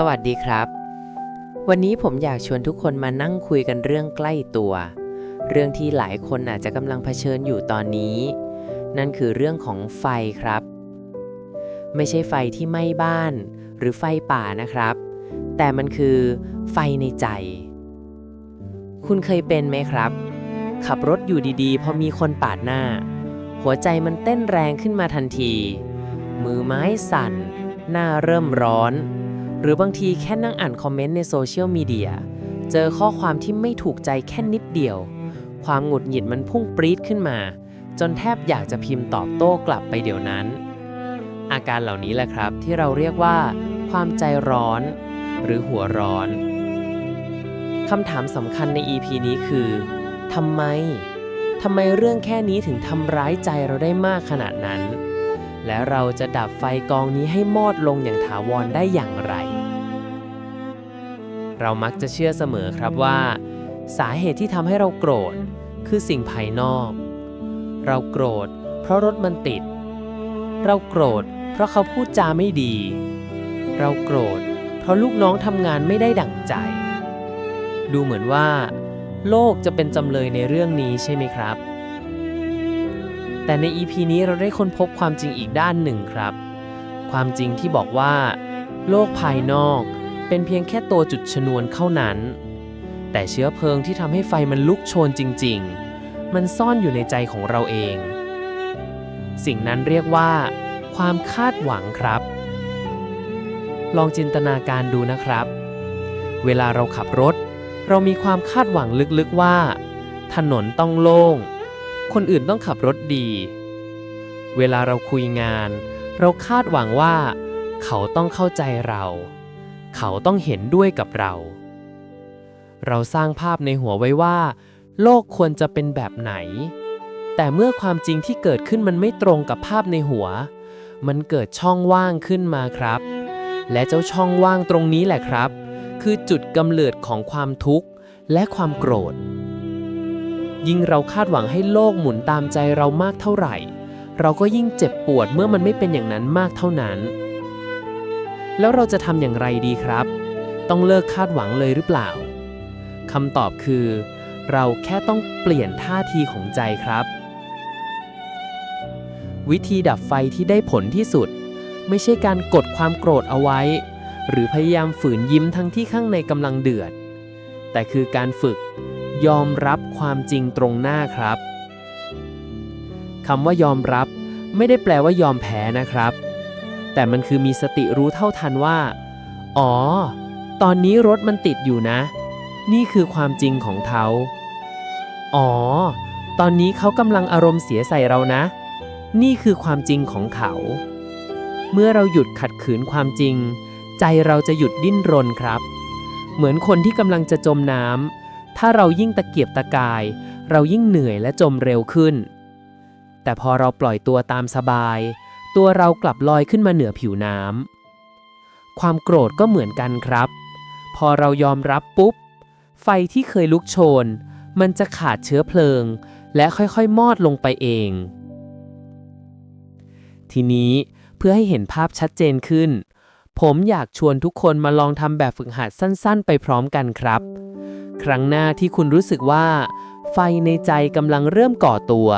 สวัสดีครับ วันนี้ผมอยากชวนทุกคนมานั่งคุยกันเรื่องใกล้ตัว เรื่องที่หลายคนอาจจะกำลังเผชิญอยู่ตอนนี้ นั่นคือเรื่องของไฟครับ ไม่ใช่ไฟที่ไหม้บ้าน หรือไฟป่านะครับ แต่มันคือไฟในใจ คุณเคยเป็นไหมครับ ขับรถอยู่ดีๆ พอมีคนปาดหน้า หัวใจมันเต้นแรงขึ้นมาทันที มือไม้สั่น หน้าเริ่มร้อน หรือบางทีแค่นั่งอ่านคอมเมนต์ในโซเชียลมีเดียเจอข้อความที่ไม่ถูกใจแค่นิดเดียว ความหงุดหงิดมันพุ่งปรี๊ดขึ้นมา จนแทบอยากจะพิมพ์ตอบโต้กลับไปเดี๋ยวนั้น อาการเหล่านี้แหละครับที่เราเรียกว่า ความใจร้อน หรือหัวร้อนคำถามสำคัญใน EP นี้คือทำไมทำไมเรื่องแค่นี้ถึงทำร้ายใจเราได้มากขนาดนั้น และเราจะดับไฟกองนี้ให้มอดลงอย่างถาวรได้อย่างไร เรามักจะเชื่อเสมอครับว่า สาเหตุที่ทำให้เราโกรธ คือสิ่งภายนอก เราโกรธ เพราะรถมันติด เราโกรธ เพราะเขาพูดจาไม่ดี เราโกรธ เพราะลูกน้องทำงานไม่ได้ดั่งใจ ดูเหมือนว่า โลกจะเป็นจำเลยในเรื่องนี้ใช่ไหมครับ แต่ใน EP นี้เราได้ค้นพบความจริงอีกด้านหนึ่งครับ ความจริงที่บอกว่า โลกภายนอก เป็นเพียงแค่ตัวจุดชนวนเข้านั้น แต่เชื้อเพลิงที่ทำให้ไฟมันลุกโชนจริง ๆ มันซ่อนอยู่ในใจของเราเอง สิ่งนั้นเรียกว่า ความคาดหวังครับ ลองจินตนาการดูนะครับ เวลาเราขับรถ เรามีความคาดหวังลึกๆว่า ถนนต้องโล่ง คนอื่นต้องขับรถดี เวลาเราคุยงาน เราคาดหวังว่า เขาต้องเข้าใจเรา เขาต้องเห็นด้วยกับเรา เราสร้างภาพในหัวไว้ว่า โลกควรจะเป็นแบบไหน แต่เมื่อความจริงที่เกิดขึ้นมันไม่ตรงกับภาพในหัว มันเกิดช่องว่างขึ้นมาครับ และเจ้าช่องว่างตรงนี้แหละครับ คือจุดกำเนิดของความทุกข์และความโกรธ ยิ่งเราคาดหวังให้โลกหมุนตามใจเรามากเท่าไหร่ เราก็ยิ่งเจ็บปวดเมื่อมันไม่เป็นอย่างนั้นมากเท่านั้น แล้วเราจะทำอย่างไรดีครับ ต้องเลิกคาดหวังเลยหรือเปล่าคำตอบคือ เราแค่ต้องเปลี่ยนท่าทีของใจครับ วิธีดับไฟที่ได้ผลที่สุด ไม่ใช่การกดความโกรธเอาไว้ หรือพยายามฝืนยิ้มทั้งที่ข้างในกำลังเดือด แต่คือการฝึกยอมรับความจริงตรงหน้าครับคำว่ายอมรับไม่ได้แปลว่ายอมแพ้นะครับ แต่มันคือมีสติรู้เท่าทันว่า อ๋อ ตอนนี้รถมันติดอยู่นะ นี่คือความจริงของเขา อ๋อ ตอนนี้เขากำลังอารมณ์เสียใส่เรานะ นี่คือความจริงของเขา เมื่อเราหยุดขัดขืนความจริง ใจเราจะหยุดดิ้นรนครับ เหมือนคนที่กำลังจะจมน้ำถ้าเรายิ่งตะเกียบตะกาย เรายิ่งเหนื่อยและจมเร็วขึ้น แต่พอเราปล่อยตัวตามสบาย ตัวเรากลับลอยขึ้นมาเหนือผิวน้ำความโกรธก็เหมือนกันครับ พอเรายอมรับปุ๊บ ไฟที่เคยลุกโชน มันจะขาดเชื้อเพลิง และค่อยๆ มอดลงไปเอง ทีนี้เพื่อให้เห็นภาพชัดเจนขึ้น ผมอยากชวนทุกคนมาลองทำแบบฝึกหัดสั้นๆ ไปพร้อมกันครับ ครั้งหน้าที่คุณรู้สึกว่า ไฟในใจกำลังเริ่มก่อตัว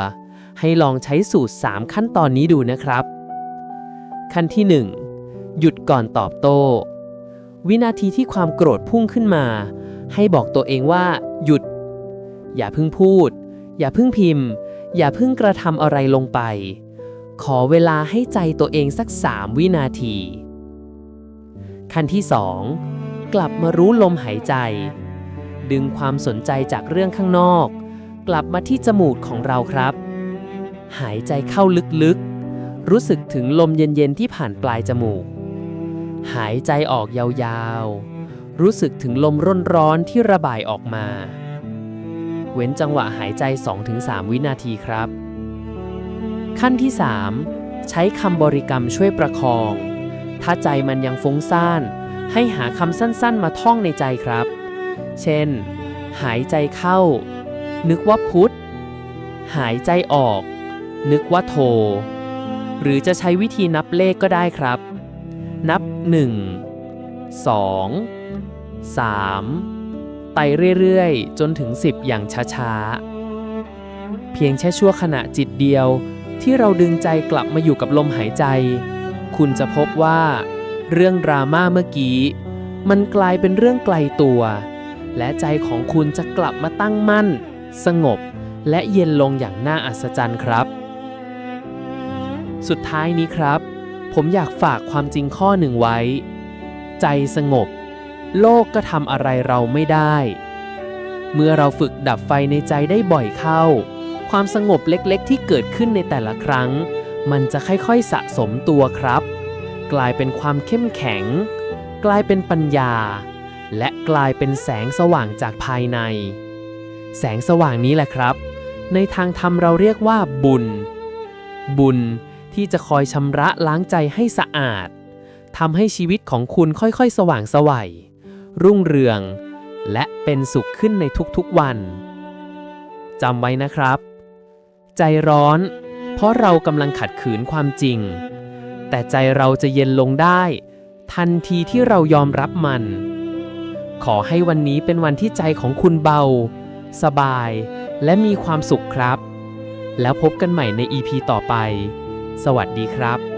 ให้ลองใช้สูตร 3 ขั้นตอนนี้ดูนะครับ ขั้นที่ 1 หยุดก่อนตอบโต้ วินาทีที่ความโกรธพุ่งขึ้นมา ให้บอกตัวเองว่า หยุด อย่าเพิ่งพูด อย่าเพิ่งพิมพ์ อย่าเพิ่งกระทำอะไรลงไป ขอเวลาให้ใจตัวเองสัก3วินาที ขั้นที่ 2 กลับมารู้ลมหายใจ ดึงความสนใจจากเรื่องข้างนอก กลับมาที่จมูกของเราครับ หายใจเข้าลึกๆ รู้สึกถึงลมเย็นๆที่ผ่านปลายจมูก หายใจออกยาวๆ รู้สึกถึงลมร้อนๆที่ระบายออกมา เว้นจังหวะหายใจ 2-3 วินาทีครับ ขั้นที่ 3 ใช้คำบริกรรมช่วยประคอง ถ้าใจมันยังฟุ้งซ่าน ให้หาคำสั้นๆ มาท่องในใจครับ เช่น หายใจเข้า นึกว่าพุทธหายใจออก นึกว่าโท หรือจะใช้วิธีนับเลขก็ได้ครับ นับ 1 2 3ไตเรื่อยๆ จนถึง 10 อย่างช้าๆ เพียงแค่ชั่วขณะจิตเดียวที่เราดึงใจกลับมาอยู่กับลมหายใจ คุณจะพบว่า เรื่องดราม่าเมื่อกี้ มันกลายเป็นเรื่องไกลตัว และใจของคุณจะกลับมาตั้งมั่น สงบ และเย็นลงอย่างน่าอัศจรรย์ครับ สุดท้ายนี้ครับ ผมอยากฝากความจริงข้อหนึ่งไว้ ใจสงบ โลกก็ทำอะไรเราไม่ได้ เมื่อเราฝึกดับไฟในใจได้บ่อยเข้า ความสงบเล็กๆ ที่เกิดขึ้นในแต่ละครั้ง มันจะค่อยๆสะสมตัวครับ กลายเป็นความเข้มแข็ง กลายเป็นปัญญา และกลายเป็นแสงสว่างจากภายใน แสงสว่างนี้แหละครับ ในทางธรรมเราเรียกว่าบุญ บุญ ที่จะคอยชำระล้างใจให้สะอาดทำให้ชีวิตของคุณค่อยๆ สว่างไสวัย รุ่งเรือง และเป็นสุขขึ้นในทุกๆวันจำไว้นะครับ ใจร้อน เพราะเรากำลังขัดขืนความจริง แต่ใจเราจะเย็นลงได้ ทันทีที่เรายอมรับมัน ขอให้วันนี้เป็นวันที่ใจของคุณเบา สบาย และมีความสุขครับ แล้วพบกันใหม่ใน EP ต่อไป สวัสดีครับ